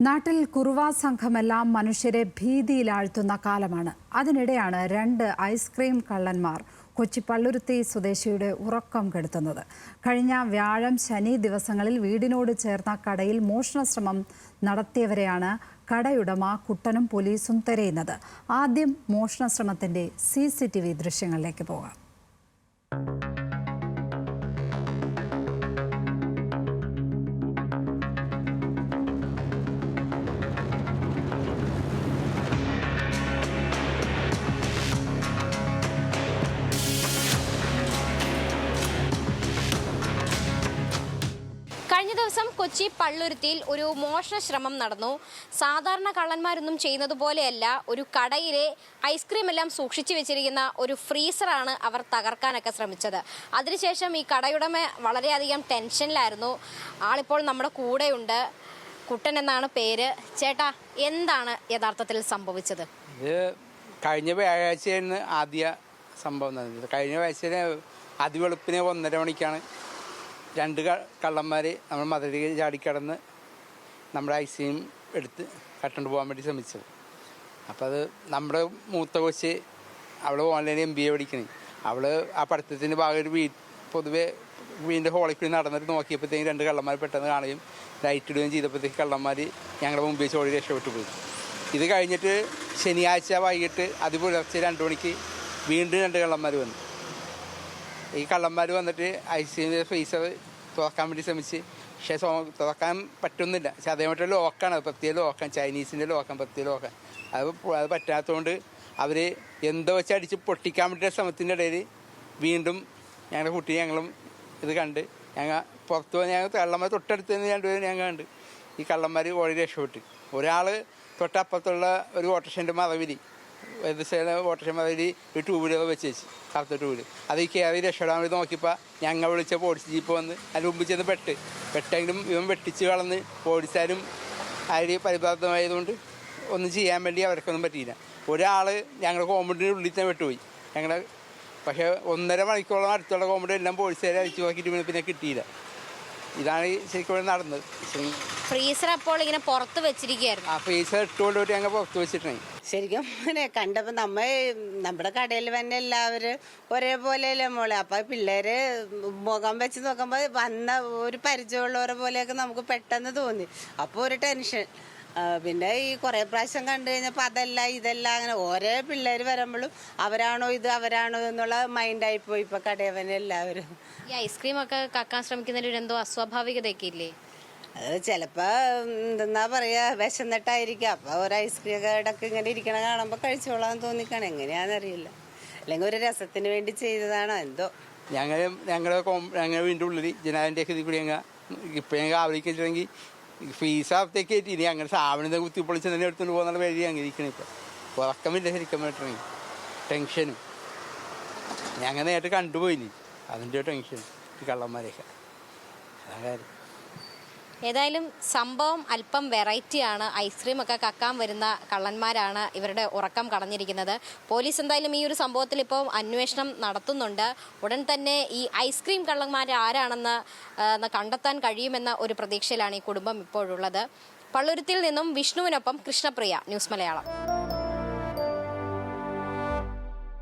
നാട്ടിൽ കുറുവാ സംഘമെല്ലാം മനുഷ്യരെ ഭീതിയിലാഴ്ത്തുന്ന കാലമാണ്. അതിനിടെയാണ് രണ്ട് ഐസ്ക്രീം കള്ളന്മാർ കൊച്ചി പള്ളുരുത്തി സ്വദേശിയുടെ ഉറക്കം കെടുത്തുന്നത്. കഴിഞ്ഞ വ്യാഴം ശനി ദിവസങ്ങളിൽ വീടിനോട് ചേർന്ന കടയിൽ മോഷണശ്രമം നടത്തിയവരെയാണ് കടയുടമ കുട്ടനും പോലീസും തിരയുന്നത്. ആദ്യം മോഷണശ്രമത്തിന്റെ സി സി ടി വി ദൃശ്യങ്ങളിലേക്ക് പോകാം. ദിവസം കൊച്ചി പള്ളുരുത്തിയിൽ ഒരു മോഷണ ശ്രമം നടന്നു. സാധാരണ കള്ളന്മാരൊന്നും ചെയ്യുന്നത് പോലെയല്ല ഒരു കടയിലെ ഐസ്ക്രീം എല്ലാം സൂക്ഷിച്ചു വെച്ചിരിക്കുന്ന ഒരു ഫ്രീസറാണ് അവർ തകർക്കാനൊക്കെ ശ്രമിച്ചത്. അതിനുശേഷം ഈ കടയുടമ വളരെയധികം ടെൻഷനിലായിരുന്നു. ആളിപ്പോൾ നമ്മുടെ കൂടെയുണ്ട്. കുട്ടൻ എന്നാണ് പേര്. ചേട്ടാ എന്താണ് യഥാർത്ഥത്തിൽ സംഭവിച്ചത്? ഇത് കഴിഞ്ഞ വ്യാഴാഴ്ചയാണ് ആദ്യ സംഭവം കഴിഞ്ഞ വ്യാഴ്ച അതിവെളുപ്പിന് ഒന്നര മണിക്കാണ് രണ്ട് കള്ളന്മാർ നമ്മൾ മതിലേക്ക് ചാടിക്കടന്ന് നമ്മുടെ ഐസിയും എടുത്ത് കട്ടുകൊണ്ട് പോകാൻ വേണ്ടി ശ്രമിച്ചത്. അപ്പോൾ അത് നമ്മുടെ മൂത്ത കൊച്ച് അവൾ ഓൺലൈനിൽ എം ബി എ പഠിക്കണേ. അവൾ ആ പഠിത്തത്തിന്റെ ഭാഗമായിട്ട് വീ പൊതുവെ വീടിന്റെ ഹോളിൽ കൂടി നടന്നിട്ട് നോക്കിയപ്പോഴത്തേക്കും രണ്ട് കള്ളന്മാർ പെട്ടെന്ന് കാണുകയും ലൈറ്റ് ഇടുകയും ചെയ്തപ്പോഴത്തേക്ക് കള്ളന്മാർ ഞങ്ങളുടെ മുമ്പിൽ ചോടി രക്ഷപ്പെട്ടു പോയി. ഇത് കഴിഞ്ഞിട്ട് ശനിയാഴ്ച വൈകിട്ട് അത് പുലർച്ചെ രണ്ട് മണിക്ക് വീണ്ടും രണ്ട് കള്ളന്മാർ വന്നു. ഈ കള്ളന്മാർ വന്നിട്ട് ഐ സി ഐസിന്റെ ഫേസർ തുറക്കാൻ വേണ്ടി ശ്രമിച്ച്. പക്ഷേ തുറക്കാൻ പറ്റുന്നില്ല. പക്ഷെ അതേമായിട്ട് ലോക്കാണ്. പ്രത്യേക ലോക്കാൻ ചൈനീസിന്റെ ലോക്കാൻ പ്രത്യേക ലോക്കാൻ അത് അത് പറ്റാത്തതുകൊണ്ട് അവർ എന്തോ വെച്ച് അടിച്ച് പൊട്ടിക്കാൻ പറ്റിയ ശ്രമത്തിന്റെ ഇടയിൽ വീണ്ടും ഞങ്ങളുടെ കുട്ടി ഞങ്ങളും ഇത് കണ്ട് ഞങ്ങൾ പുറത്ത് പോയി ഞങ്ങൾ കള്ളന്മാർ തൊട്ടടുത്ത് നിന്ന് രണ്ടുപേരും ഞങ്ങൾ കണ്ട് ഈ കള്ളന്മാർ ഓടി രക്ഷപ്പെട്ട്. ഒരാൾ തൊട്ടപ്പുറത്തുള്ള ഒരു ഓട്ടോഷന്റെ മറവിലി ഏത് സൈഡ് മറവിലി ഒരു ടൂബിലൊക്കെ വെച്ച് വെച്ച് കറുത്ത ടൂബിൽ അത് ഈ കയറി രക്ഷപ്പെടാൻ വേണ്ടി നോക്കിയപ്പോൾ ഞങ്ങൾ വിളിച്ച പോലീസ് ജീപ്പ് വന്ന് അതിന് മുമ്പ് ചെന്ന് പെട്ട്. പെട്ടെങ്കിലും ഇവൻ വെട്ടിച്ച് കളന്ന് പോലീസുകാരും അതിൽ പരിപാലനമായതുകൊണ്ട് ഒന്നും ചെയ്യാൻ വേണ്ടി അവർക്കൊന്നും പറ്റിയില്ല. ഒരാൾ ഞങ്ങളുടെ കോമ്പൗണ്ടിന്റെ ഉള്ളിൽ തന്നെ വിട്ടുപോയി ഞങ്ങളുടെ പക്ഷേ ഒന്നര മണിക്കൂറോളം അടുത്തുള്ള കോമ്പൗണ്ട് എല്ലാം പോലീസുകാരെ അടിച്ചു നോക്കിയിട്ട് പിന്നെ കിട്ടിയില്ല. ഇതാണ് ശരിക്കും ഇവിടെ നടന്നത്. ഫ്രീസർ അപ്പോൾ ഇങ്ങനെ പുറത്ത് വെച്ചിരിക്കുകയായിരുന്നു. ആ ഫ്രീസർ ഇട്ടുകൊണ്ട് പോയിട്ട് ഞങ്ങൾ പുറത്ത് വെച്ചിട്ടുണ്ടെങ്കിൽ ശരിക്കും അങ്ങനെ കണ്ടപ്പോൾ നമ്മൾ നമ്മുടെ കടയിൽ തന്നെ എല്ലാവരും ഒരേപോലെയല്ലേ മോളെ? അപ്പം പിള്ളേര് മുഖം വെച്ച് നോക്കുമ്പോൾ വന്ന ഒരു പരിചയമുള്ളവരെ പോലെയൊക്കെ നമുക്ക് പെട്ടെന്ന് തോന്നി. അപ്പോൾ ഒരു ടെൻഷൻ. പിന്നെ ഈ കുറേ പ്രാവശ്യം കണ്ടു കഴിഞ്ഞപ്പോൾ അതല്ല ഇതല്ല അങ്ങനെ ഓരോ പിള്ളേർ വരുമ്പോഴും അവരാണോ ഇത് അവരാണോ എന്നുള്ള മൈൻഡായി പോയി. ഇപ്പോൾ കടയവനെ എല്ലാവരും. ഈ ഐസ്ക്രീം ഒക്കെ കാക്കാൻ ശ്രമിക്കുന്നതിൽ ഒരു എന്തോ അസ്വാഭാവികതയൊക്കെ ഇല്ലേ അത് ചിലപ്പോൾ എന്തെന്നാ പറയുക വിശന്നിട്ടായിരിക്കും. അപ്പോൾ ഒരു ഐസ്ക്രീം കടക്ക് ഇങ്ങനെ ഇരിക്കണ കാണുമ്പോൾ കഴിച്ചോളാൻ തോന്നിക്കാണ്. എങ്ങനെയാണെന്നറിയില്ല അല്ലെങ്കിൽ ഒരു രസത്തിന് വേണ്ടി ചെയ്തതാണോ എന്തോ. ഞങ്ങളും ഞങ്ങളുടെ ഞങ്ങളുടെ വീണ്ടും ഉള്ളിൽ ജനാലിന്റെ ഒക്കെ ഇതിൽ കൂടി ഞങ്ങൾ ഇപ്പം ഞങ്ങൾ ഫീസ് അകത്തേക്ക് കയറ്റി ഇനി അങ്ങനെ സാവണിന്ന് കുത്തി പൊളിച്ച് തന്നെ എടുത്തുകൊണ്ട് പോകുന്ന വഴി അങ്ങനെ ഇപ്പം. ഉറക്കമില്ല ശരിക്കും പറ്റണെങ്കിൽ ടെൻഷനും ഞങ്ങൾ നേരിട്ട് കണ്ടുപോയിനി. അതിന്റെ ടെൻഷൻ ഈ കള്ളന്മാരെയൊക്കെ. അതാണ് കാര്യം. ഏതായാലും സംഭവം അല്പം വെറൈറ്റിയാണ് ഐസ്ക്രീം ഒക്കെ കക്കാൻ വരുന്ന കള്ളന്മാരാണ് ഇവരുടെ ഉറക്കം കളഞ്ഞിരിക്കുന്നത്. പോലീസ് എന്തായാലും ഈ ഒരു സംഭവത്തിൽ ഇപ്പോൾ അന്വേഷണം നടത്തുന്നുണ്ട്. ഉടൻ തന്നെ ഈ ഐസ്ക്രീം കള്ളന്മാർ ആരാണെന്ന് കണ്ടെത്താൻ കഴിയുമെന്ന ഒരു പ്രതീക്ഷയിലാണ് ഈ കുടുംബം ഇപ്പോഴുള്ളത്. പള്ളുരുത്തിൽ നിന്നും വിഷ്ണുവിനൊപ്പം കൃഷ്ണപ്രിയ ന്യൂസ് മലയാളം.